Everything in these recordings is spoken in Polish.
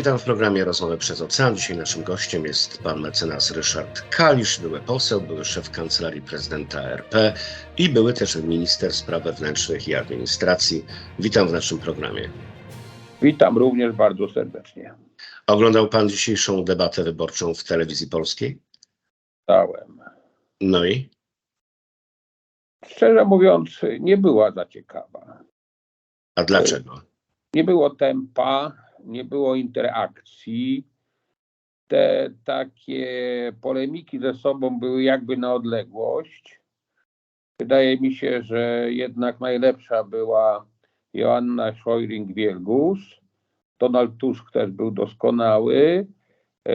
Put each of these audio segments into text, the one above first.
Witam w programie Rozmowy przez Ocean. Dzisiaj naszym gościem jest pan mecenas Ryszard Kalisz, były poseł, były szef Kancelarii Prezydenta RP i były też minister spraw wewnętrznych i administracji. Witam w naszym programie. Witam również bardzo serdecznie. Oglądał pan dzisiejszą debatę wyborczą w telewizji polskiej? Stałem. No i? Szczerze mówiąc, nie była za ciekawa. A dlaczego? Nie było tempa, nie było interakcji. Te takie polemiki ze sobą były jakby na odległość. Wydaje mi się, że jednak najlepsza była Joanna Scheuring-Wielgus. Donald Tusk też był doskonały. E,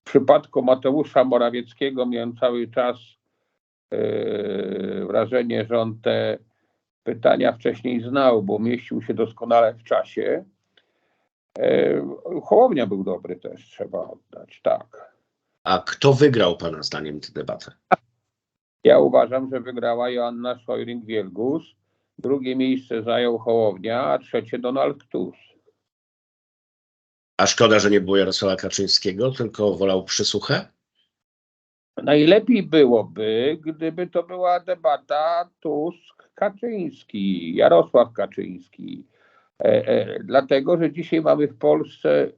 W przypadku Mateusza Morawieckiego miałem cały czas e, wrażenie, że on te pytania wcześniej znał, bo mieścił się doskonale w czasie. E, Hołownia był dobry też, trzeba oddać, tak. A kto wygrał pana zdaniem tę debatę? Ja uważam, że wygrała Joanna Scheuring-Wielgus. Drugie miejsce zajął Hołownia, a trzecie Donald Tusk. A szkoda, że nie było Jarosława Kaczyńskiego, tylko wolał przysłuchę? Najlepiej byłoby, gdyby to była debata Tusk-Kaczyński, Jarosław Kaczyński. E, e, dlatego, że dzisiaj mamy w Polsce,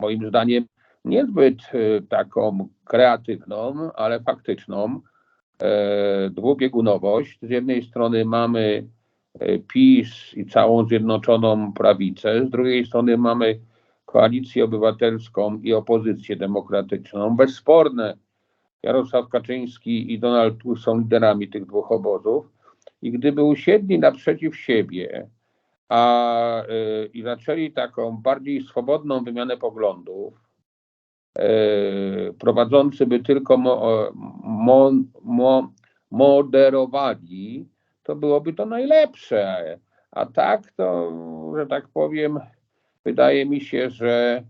moim zdaniem, niezbyt e, taką kreatywną, ale faktyczną e, dwubiegunowość. Z jednej strony mamy e, PiS i całą Zjednoczoną Prawicę, z drugiej strony mamy Koalicję Obywatelską i Opozycję Demokratyczną. Bezsporne Jarosław Kaczyński i Donald Tusk są liderami tych dwóch obozów i gdyby usiedli naprzeciw siebie a, y, i zaczęli taką bardziej swobodną wymianę poglądów, y, prowadzący by tylko mo, mo, mo, moderowali, to byłoby to najlepsze. A tak to, że tak powiem, wydaje mi się, że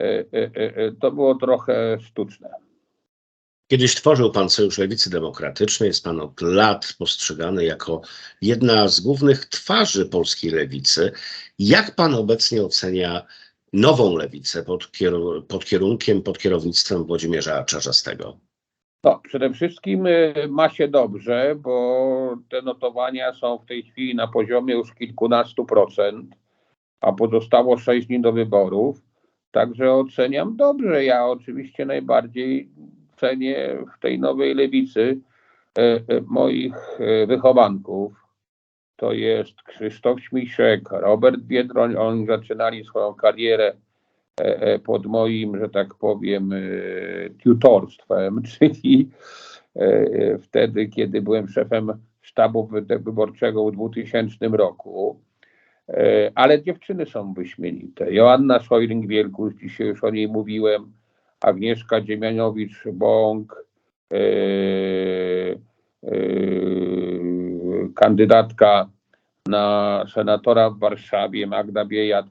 e, e, to było trochę sztuczne. Kiedyś tworzył pan Sojusz Lewicy Demokratycznej, jest pan od lat postrzegany jako jedna z głównych twarzy polskiej lewicy. Jak pan obecnie ocenia nową lewicę pod, kieru- pod kierunkiem, pod kierownictwem Włodzimierza Czarzastego? No, przede wszystkim y, ma się dobrze, bo te notowania są w tej chwili na poziomie już kilkunastu procent, a pozostało sześć dni do wyborów. Także oceniam dobrze. Ja oczywiście najbardziej cenię w tej nowej lewicy e, e, moich e, wychowanków. To jest Krzysztof Śmiszek, Robert Biedroń. Oni zaczynali swoją karierę pod moim, że tak powiem, tutorstwem, czyli wtedy, kiedy byłem szefem sztabu wy- wyborczego w 2000 roku. Ale dziewczyny są wyśmienite. Joanna Szojring-Wielkus, dzisiaj już o niej mówiłem, Agnieszka Dziemianowicz-Bąk, e, e, kandydatka na senatora w Warszawie, Magda Biejat.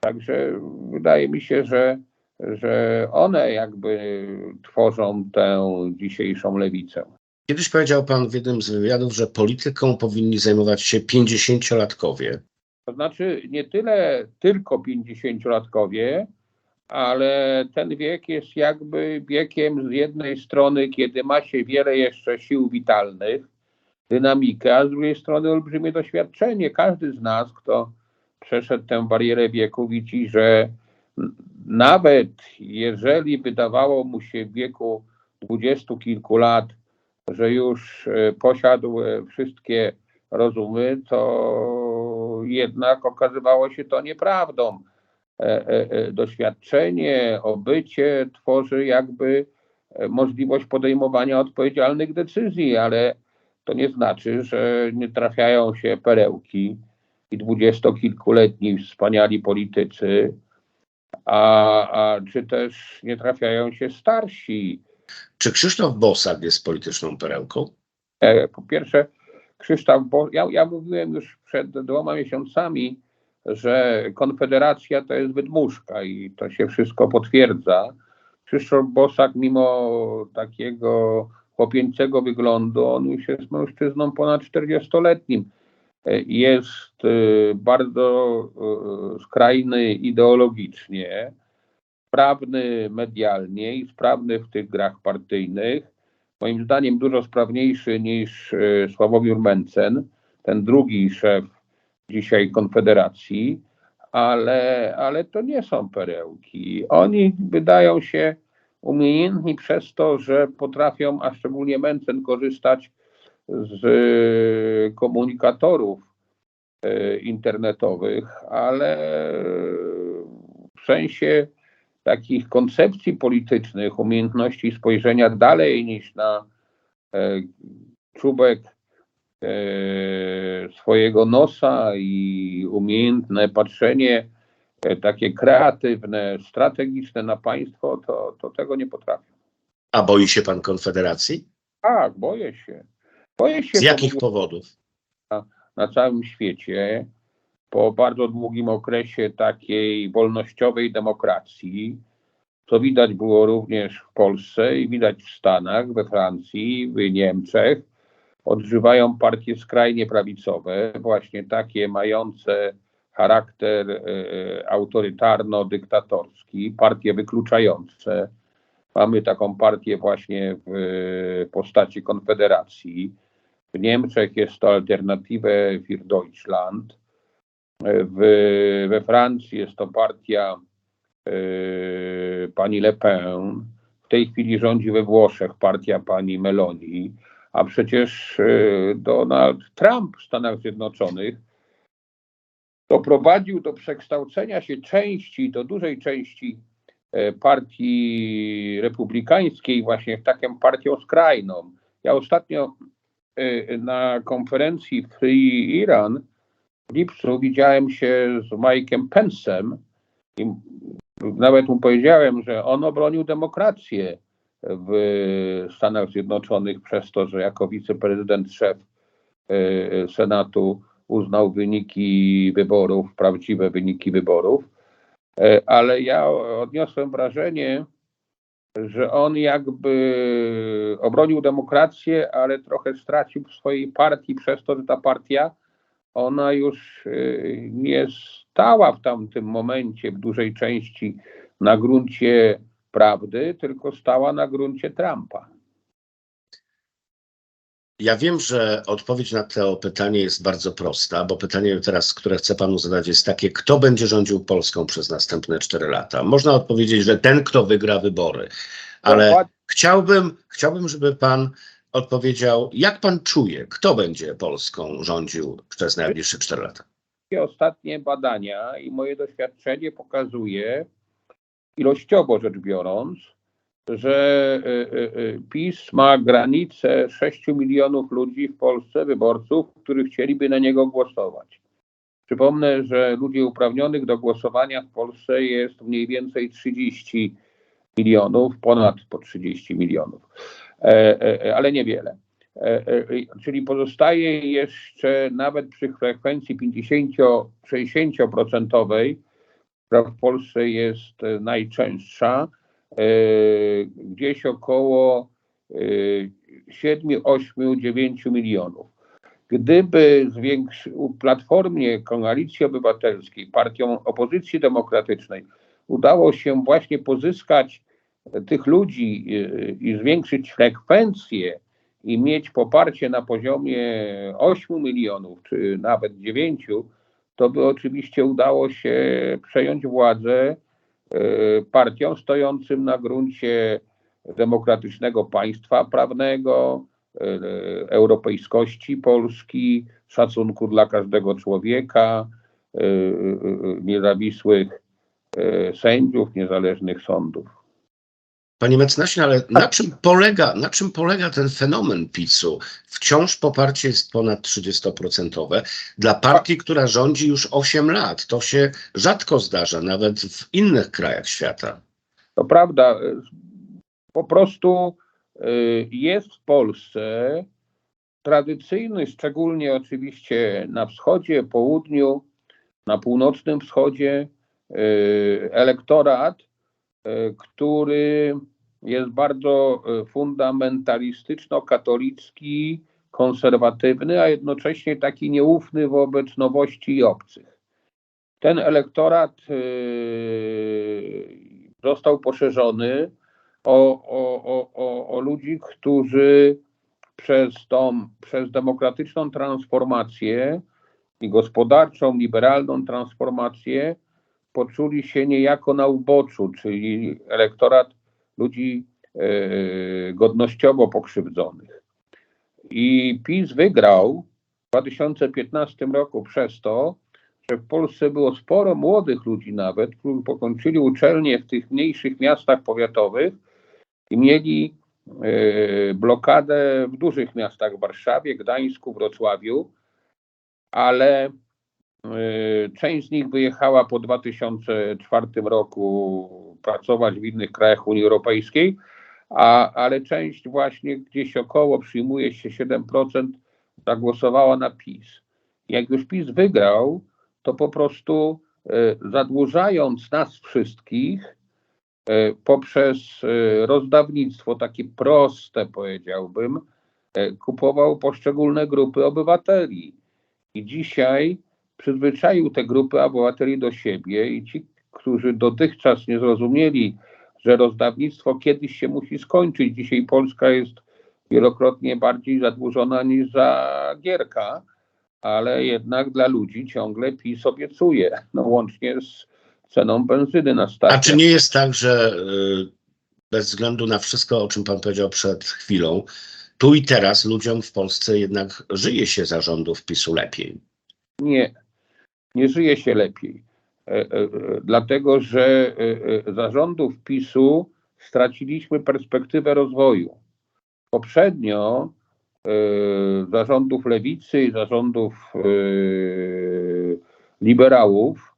Także wydaje mi się, że, że one jakby tworzą tę dzisiejszą lewicę. Kiedyś powiedział pan w jednym z wywiadów, że polityką powinni zajmować się 50-latkowie. To znaczy nie tyle tylko 50-latkowie, ale ten wiek jest jakby wiekiem z jednej strony, kiedy ma się wiele jeszcze sił witalnych, dynamikę, a z drugiej strony olbrzymie doświadczenie. Każdy z nas, kto przeszedł tę barierę wieku, widzi, że nawet jeżeli wydawało mu się w wieku dwudziestu kilku lat, że już e, posiadł e, wszystkie rozumy, to jednak okazywało się to nieprawdą. E, e, e, Doświadczenie, obycie tworzy jakby możliwość podejmowania odpowiedzialnych decyzji, ale to nie znaczy, że nie trafiają się perełki i dwudziestokilkuletni wspaniali politycy, a, a czy też nie trafiają się starsi. Czy Krzysztof Bosak jest polityczną perełką? Po pierwsze, Krzysztof, bo ja, ja mówiłem już przed dwoma miesiącami, że Konfederacja to jest wydmuszka i to się wszystko potwierdza. Krzysztof Bosak, mimo takiego chłopięcego wyglądu, on już jest mężczyzną ponad 40-letnim. e, jest e, bardzo e, skrajny ideologicznie, sprawny medialnie i sprawny w tych grach partyjnych. Moim zdaniem dużo sprawniejszy niż e, Sławomir Mencen, ten drugi szef dzisiaj Konfederacji, ale, ale to nie są perełki. Oni wydają się umiejętni przez to, że potrafią, a szczególnie Mencen, korzystać z e, komunikatorów e, internetowych, ale w sensie takich koncepcji politycznych, umiejętności spojrzenia dalej niż na e, czubek swojego nosa i umiejętne patrzenie e, takie kreatywne, strategiczne na państwo, to, to tego nie potrafią. A boi się pan Konfederacji? Tak, boję się. Boję się Z jakich powodów? na całym świecie po bardzo długim okresie takiej wolnościowej demokracji, co widać było również w Polsce i widać w Stanach, we Francji, w Niemczech, odżywają partie skrajnie prawicowe, właśnie takie mające charakter e, autorytarno-dyktatorski, partie wykluczające. Mamy taką partię właśnie w e, postaci Konfederacji. W Niemczech jest to Alternative für Deutschland. W, we Francji jest to partia e, pani Le Pen. W tej chwili rządzi we Włoszech partia pani Meloni. A przecież e, Donald Trump w Stanach Zjednoczonych doprowadził do przekształcenia się części, do dużej części e, partii republikańskiej właśnie w taką partią skrajną. Ja ostatnio e, na konferencji Free Iran w lipcu widziałem się z Mike'em Pence'em i nawet mu powiedziałem, że on obronił demokrację w Stanach Zjednoczonych przez to, że jako wiceprezydent szef e, Senatu uznał wyniki wyborów, prawdziwe wyniki wyborów, E, ale ja odniosłem wrażenie, że on jakby obronił demokrację, ale trochę stracił w swojej partii przez to, że ta partia, ona już e, nie stała w tamtym momencie w dużej części na gruncie prawdy, tylko stała na gruncie Trumpa. Ja wiem, że odpowiedź na to pytanie jest bardzo prosta, bo pytanie teraz, które chcę panu zadać, jest takie: kto będzie rządził Polską przez następne 4 lata? Można odpowiedzieć, że ten, kto wygra wybory, ale Dokładnie. chciałbym, chciałbym, żeby pan odpowiedział, jak pan czuje, kto będzie Polską rządził przez najbliższe 4 lata? Ostatnie badania i moje doświadczenie pokazuje, ilościowo rzecz biorąc, że y, y, y, PiS ma granicę 6 milionów ludzi w Polsce, wyborców, którzy chcieliby na niego głosować. Przypomnę, że ludzi uprawnionych do głosowania w Polsce jest mniej więcej 30 milionów, ponad po 30 milionów, e, e, ale niewiele. E, e, Czyli pozostaje jeszcze nawet przy frekwencji 50-60%, która w Polsce jest e, najczęstsza, e, gdzieś około e, 7, 8, 9 milionów. Gdyby zwiększy, Platformie Koalicji Obywatelskiej, partią opozycji demokratycznej, udało się właśnie pozyskać tych ludzi e, i zwiększyć frekwencję i mieć poparcie na poziomie 8 milionów, czy nawet 9, to by oczywiście udało się przejąć władzę e, partią stojącym na gruncie demokratycznego państwa prawnego, e, europejskości Polski, szacunku dla każdego człowieka, e, niezawisłych sędziów, niezależnych sądów. Panie mecenasie, ale na czym, polega, na czym polega ten fenomen PiSu? Wciąż poparcie jest ponad 30%. Dla partii, która rządzi już 8 lat. To się rzadko zdarza, nawet w innych krajach świata. To prawda, po prostu y, jest w Polsce tradycyjny, szczególnie oczywiście na wschodzie, południu, na północnym wschodzie, y, elektorat, y, który jest bardzo y, fundamentalistyczno-katolicki, konserwatywny, a jednocześnie taki nieufny wobec nowości i obcych. Ten elektorat yy, został poszerzony o, o, o, o, o ludzi, którzy przez tą, przez demokratyczną transformację i gospodarczą, liberalną transformację poczuli się niejako na uboczu, czyli elektorat ludzi e, godnościowo pokrzywdzonych. I PiS wygrał w 2015 roku przez to, że w Polsce było sporo młodych ludzi nawet, którzy pokończyli uczelnie w tych mniejszych miastach powiatowych i mieli e, blokadę w dużych miastach, w Warszawie, Gdańsku, Wrocławiu, ale e, część z nich wyjechała po 2004 roku pracować w innych krajach Unii Europejskiej, a, ale część właśnie gdzieś około, przyjmuje się 7%, zagłosowała na PiS. Jak już PiS wygrał, to po prostu e, zadłużając nas wszystkich e, poprzez e, rozdawnictwo, takie proste powiedziałbym, kupował poszczególne grupy obywateli. I dzisiaj przyzwyczaił te grupy obywateli do siebie i ci, którzy dotychczas nie zrozumieli, że rozdawnictwo kiedyś się musi skończyć. Dzisiaj Polska jest wielokrotnie bardziej zadłużona niż za Gierka, ale jednak dla ludzi ciągle PiS obiecuje, no łącznie z ceną benzyny na stacjach. A czy nie jest tak, że y, bez względu na wszystko, o czym pan powiedział przed chwilą, tu i teraz ludziom w Polsce jednak żyje się za rządów PiSu lepiej? Nie, nie żyje się lepiej. E, e, e, dlatego, że zarządów PiSu straciliśmy perspektywę rozwoju. Poprzednio zarządów lewicy i zarządów liberałów,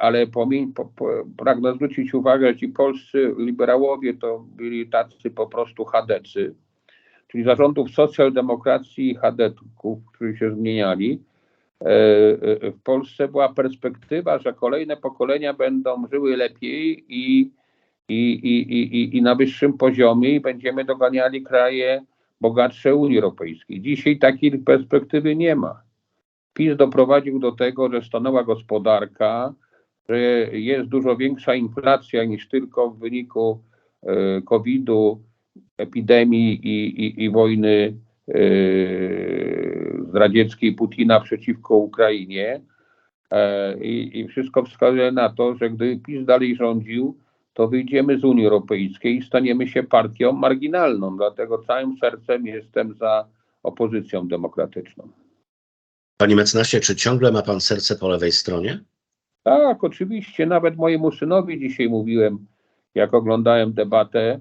ale po, po, pragnę zwrócić uwagę, że ci polscy liberałowie to byli tacy po prostu chadecy, czyli zarządów socjaldemokracji i chadeków, którzy się zmieniali, w Polsce była perspektywa, że kolejne pokolenia będą żyły lepiej i, i, i, i, i na wyższym poziomie i będziemy doganiali kraje bogatsze Unii Europejskiej. Dzisiaj takiej perspektywy nie ma. PiS doprowadził do tego, że stanęła gospodarka, że jest dużo większa inflacja niż tylko w wyniku e, COVID-u, epidemii i, i, i wojny zdradzieckiej Putina przeciwko Ukrainie. E, I, I, wszystko wskazuje na to, że gdy PiS dalej rządził, to wyjdziemy z Unii Europejskiej i staniemy się partią marginalną. Dlatego całym sercem jestem za opozycją demokratyczną. Panie mecenasie, czy ciągle ma pan serce po lewej stronie? Tak, oczywiście. Nawet mojemu synowi dzisiaj mówiłem, jak oglądałem debatę,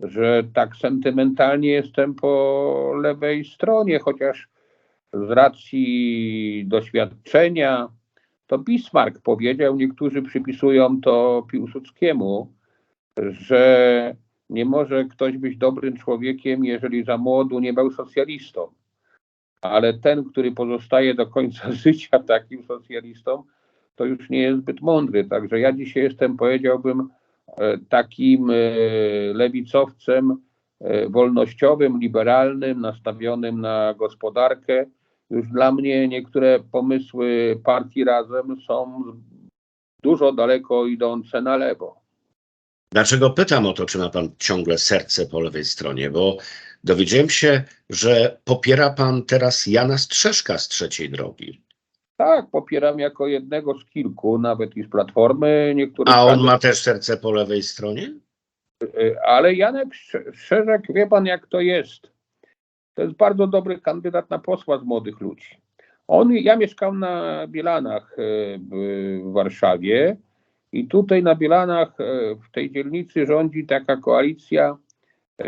że tak sentymentalnie jestem po lewej stronie, chociaż z racji doświadczenia, to Bismarck powiedział, niektórzy przypisują to Piłsudskiemu, że nie może ktoś być dobrym człowiekiem, jeżeli za młodu nie był socjalistą. Ale ten, który pozostaje do końca życia takim socjalistą, to już nie jest zbyt mądry. Także ja dzisiaj jestem, powiedziałbym, e, takim e, lewicowcem e, wolnościowym, liberalnym, nastawionym na gospodarkę, już dla mnie niektóre pomysły partii razem są dużo daleko idące na lewo. Dlaczego pytam o to, czy ma pan ciągle serce po lewej stronie? Bo dowiedziałem się, że popiera pan teraz Jana Strzeszka z trzeciej drogi. Tak, popieram jako jednego z kilku, nawet i z Platformy. Niektórych A on ma też serce po lewej stronie? Ale Janek Strzeżek, wie pan jak to jest. To jest bardzo dobry kandydat na posła z młodych ludzi. On, ja mieszkam na Bielanach e, w Warszawie i tutaj na Bielanach e, w tej dzielnicy rządzi taka koalicja e,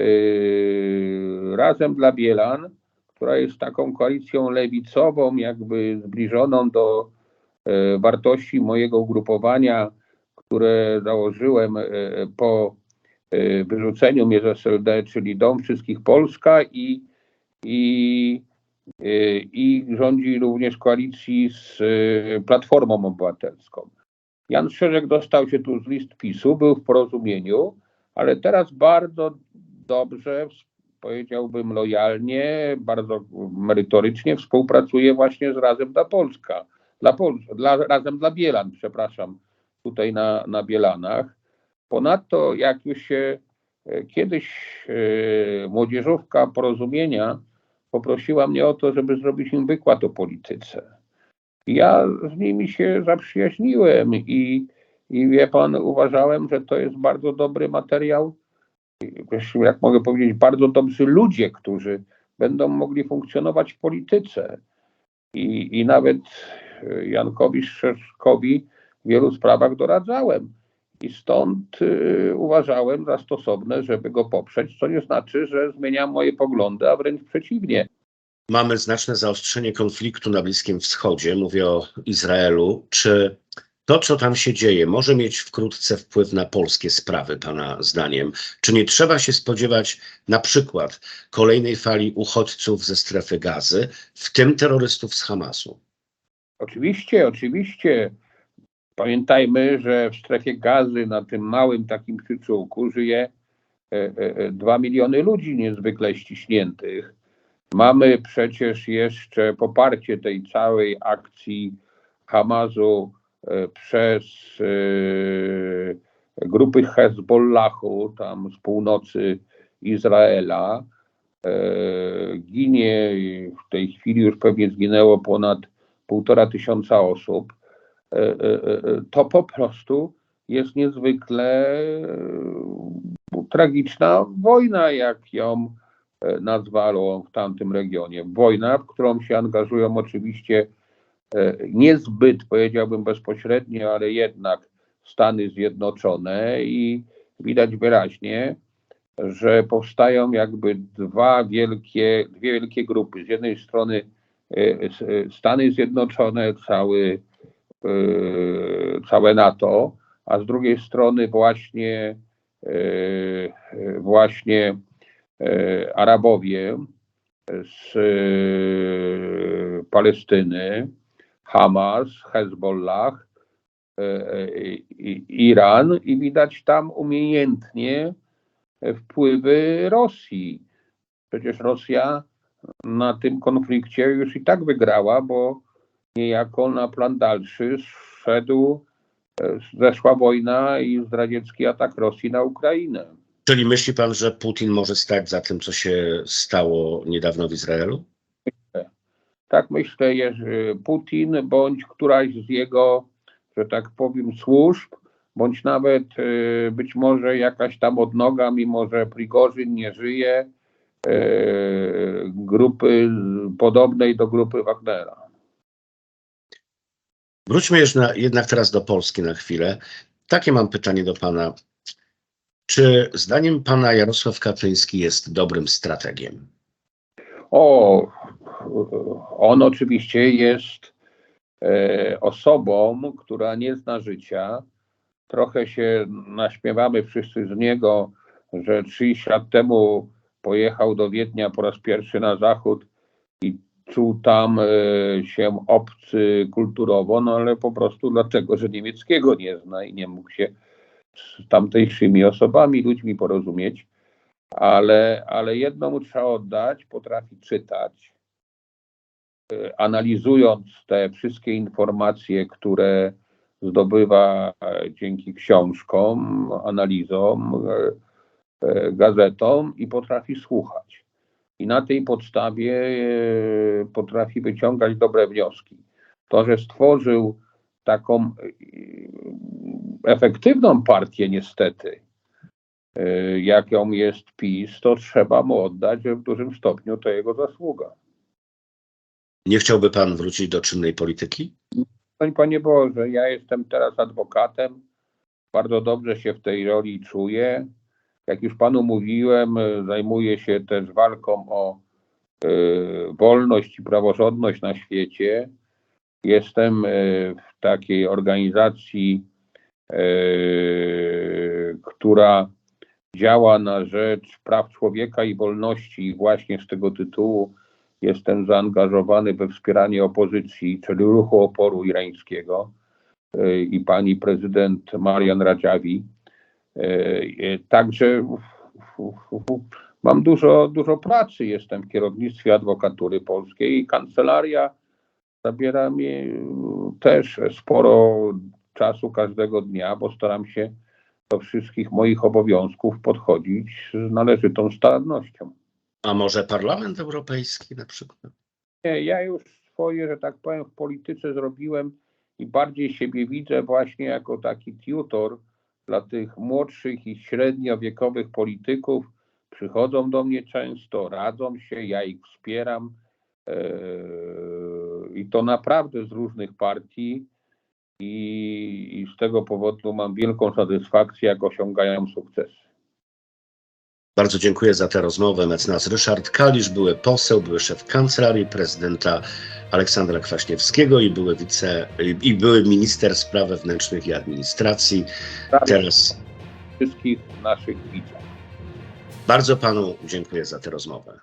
Razem dla Bielan, która jest taką koalicją lewicową, jakby zbliżoną do wartości mojego ugrupowania, które założyłem po wyrzuceniu mnie z SLD, czyli Dom Wszystkich Polska i i, y, i rządzi również koalicji z y, Platformą Obywatelską. Jan Szerzek dostał się tu z list PiSu, był w porozumieniu, ale teraz bardzo dobrze powiedziałbym lojalnie, bardzo merytorycznie współpracuje właśnie z Razem dla Polska, dla, Pol dla Razem dla Bielan, przepraszam, tutaj na, na Bielanach. Ponadto, jak już się e, kiedyś młodzieżówka porozumienia poprosiła mnie o to, żeby zrobić im wykład o polityce. Ja z nimi się zaprzyjaźniłem i, i wie pan, uważałem, że to jest bardzo dobry materiał, jak mogę powiedzieć, bardzo dobrzy ludzie, którzy będą mogli funkcjonować w polityce. I, i nawet Jankowi Szczeszkowi w wielu sprawach doradzałem. I stąd y, uważałem za stosowne, żeby go poprzeć, co nie znaczy, że zmieniam moje poglądy, a wręcz przeciwnie. Mamy znaczne zaostrzenie konfliktu na Bliskim Wschodzie, mówię o Izraelu. Czy to, co tam się dzieje, może mieć wkrótce wpływ na polskie sprawy, Pana zdaniem? Czy nie trzeba się spodziewać na przykład kolejnej fali uchodźców ze strefy gazy, w tym terrorystów z Hamasu? Oczywiście, oczywiście. Pamiętajmy, że w strefie gazy, na tym małym takim przyczółku, żyje e, e, 2 miliony ludzi niezwykle ściśniętych. Mamy przecież jeszcze poparcie tej całej akcji Hamasu e, przez e, grupy Hezbollahu, tam z północy Izraela. E, Ginie, w tej chwili już pewnie zginęło ponad półtora tysiąca osób. E, e, e, To po prostu jest niezwykle tragiczna wojna, jak ją nazwano w tamtym regionie. Wojna, w którą się angażują oczywiście niezbyt, powiedziałbym bezpośrednio, ale jednak Stany Zjednoczone i widać wyraźnie, że powstają jakby dwa wielkie, dwie wielkie grupy. Z jednej strony Stany Zjednoczone, cały, całe NATO, a z drugiej strony właśnie, e, właśnie e, Arabowie z Palestyny, Hamas, Hezbollah, Iran i widać tam umiejętnie wpływy Rosji. Przecież Rosja na tym konflikcie już i tak wygrała, bo niejako na plan dalszy szedł, e, zeszła wojna i zdradziecki atak Rosji na Ukrainę. Czyli myśli Pan, że Putin może stać za tym, co się stało niedawno w Izraelu? Tak myślę, Jerzy Putin bądź któraś z jego, że tak powiem, służb, bądź nawet e, być może jakaś tam odnoga, mimo że Prigorzyn nie żyje, e, grupy podobnej do grupy Wagnera. Wróćmy jeszcze jednak teraz do Polski na chwilę. Takie mam pytanie do Pana. Czy zdaniem Pana Jarosław Kaczyński jest dobrym strategiem? O, on oczywiście jest e, osobą, która nie zna życia. Trochę się naśmiewamy wszyscy z niego, że 30 lat temu pojechał do Wiednia po raz pierwszy na zachód czuł tam e, się obcy kulturowo, no ale po prostu dlatego, że niemieckiego nie zna i nie mógł się z tamtejszymi osobami, ludźmi porozumieć ale, ale jedno mu trzeba oddać, potrafi czytać, e, analizując te wszystkie informacje, które zdobywa e, dzięki książkom, analizom, gazetom i potrafi słuchać. I na tej podstawie e, potrafi wyciągać dobre wnioski. To, że stworzył taką e, efektywną partię niestety, y, jaką jest PiS, to trzeba mu oddać, że w dużym stopniu to jego zasługa. Nie chciałby Pan wrócić do czynnej polityki? Panie Boże, ja jestem teraz adwokatem, bardzo dobrze się w tej roli czuję. Jak już Panu mówiłem, y, zajmuję się też walką o y, wolność i praworządność na świecie. Jestem y, w takiej organizacji, która działa na rzecz praw człowieka i wolności i właśnie z tego tytułu jestem zaangażowany we wspieranie opozycji, czyli ruchu oporu irańskiego i pani prezydent Marian Radzawi. Y, y, Także mam dużo, dużo pracy. Jestem w kierownictwie adwokatury polskiej i kancelaria zabiera mi mm, też sporo czasu każdego dnia, bo staram się do wszystkich moich obowiązków podchodzić z należytą starannością. A może Parlament Europejski na przykład? Nie, ja już swoje, że tak powiem, w polityce zrobiłem i bardziej siebie widzę właśnie jako taki tutor dla tych młodszych i średniowiekowych polityków. Przychodzą do mnie często, radzą się, ja ich wspieram yy, i to naprawdę z różnych partii i, i z tego powodu mam wielką satysfakcję, jak osiągają sukcesy. Bardzo dziękuję za tę rozmowę. Mecenas Ryszard Kalisz, były poseł, były szef kancelarii prezydenta Aleksandra Kwaśniewskiego i były, wice, i były minister spraw wewnętrznych i administracji. Teraz wszystkich naszych widzów. Bardzo panu dziękuję za tę rozmowę.